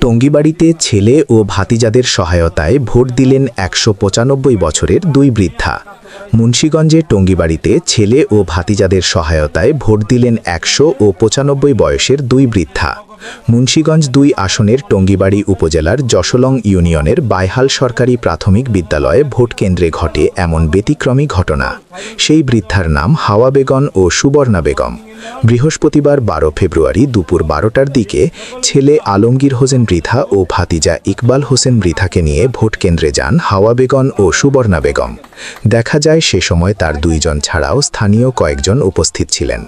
টঙ্গিবাড়িতে ছেলে ও ভাতিজাদের সহায়তায় ভোট দিলেন একশো পঁচানব্বই বছরের দুই বৃদ্ধা। মুন্সীগঞ্জে টঙ্গিবাড়িতে ছেলে ও ভাতিজাদের সহায়তায় ভোট দিলেন একশো ও পঁচানব্বই বয়সের দুই বৃদ্ধা। মুন্সীগঞ্জ দুই আসনের টঙ্গিবাড়ি উপজেলার যশোলং ইউনিয়নের বাইহাল সরকারি প্রাথমিক বিদ্যালয়ে ভোট কেন্দ্রে ঘটে এমন ব্যতিক্রমী ঘটনা। সেই বৃদ্ধার নাম হাওয়া বেগম ও সুবর্ণা বেগম। বৃহস্পতিবার বারো ফেব্রুয়ারি দুপুর বারোটার দিকে ছেলে আলমগীর হোসেন বৃথা ও ভাতিজা ইকবাল হোসেন বৃথাকে নিয়ে ভোট কেন্দ্রে যান হাওয়া বেগম ও সুবর্ণা বেগম। দেখা যায় সে সময় তার দুইজন ছাড়াও স্থানীয় কয়েকজন উপস্থিত ছিলেন।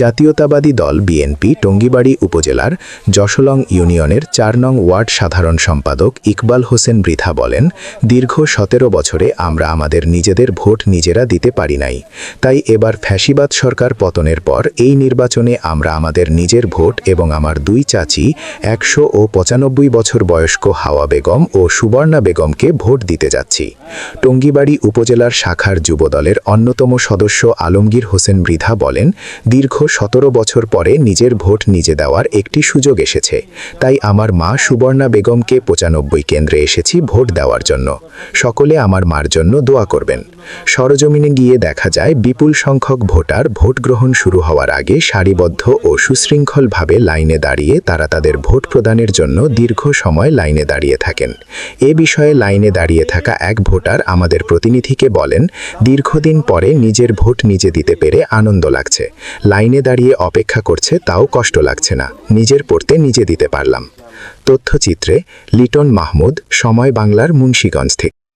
জাতীয়তাবাদী দল বিএনপি, টঙ্গিবাড়ি উপজেলার যশোলং ইউনিয়নের চার নং ওয়ার্ড সাধারণ সম্পাদক ইকবাল হোসেন বৃথা বলেন, দীর্ঘ সতেরো বছরে আমরা আমাদের নিজেদের ভোট নিজেরা দিতে পারি নাই। তাই এবার ফ্যাসিবাদ সরকার পতনের পর এই নির্বাচনে আমরা আমাদের নিজের ভোট এবং আমার দুই চাচি, একশো ও পঁচানব্বই বছর বয়স্ক হাওয়া বেগম ও সুবর্ণা বেগমকে ভোট দিতে যাচ্ছি। টঙ্গিবাড়ি উপজেলার শাখার যুবদলের অন্যতম সদস্য আলমগীর হোসেন বৃথা বলেন দীর্ঘ সতেরো বছর পরে নিজের ভোট নিজে দেওয়ার একটি সুযোগ এসেছে। তাই আমার মা সুবর্ণা বেগমকে পঁচানব্বই কেন্দ্রে এসেছি ভোট দেওয়ার জন্য। সকলে আমার মার জন্য দোয়া করবেন। সরজমিনে গিয়ে দেখা যায়, বিপুল সংখ্যক ভোটার ভোট গ্রহণ শুরু হওয়ার আগে সারিবদ্ধ ও সুশৃঙ্খলভাবে লাইনে দাঁড়িয়ে তারা তাদের ভোট প্রদানের জন্য দীর্ঘ সময় লাইনে দাঁড়িয়ে থাকেন। এ বিষয়ে লাইনে দাঁড়িয়ে থাকা এক ভোটার আমাদের প্রতিনিধিকে বলেন, দীর্ঘদিন পরে নিজের ভোট নিজে দিতে পেরে আনন্দ লাগছে। লাইনে দাঁড়িয়ে অপেক্ষা করছে তাও কষ্ট লাগছে না। নিজের পড়তে নিজে দিতে পারলাম। তথ্যচিত্রে লিটন মাহমুদ, সময় বাংলার মুন্সীগঞ্জ থেকে।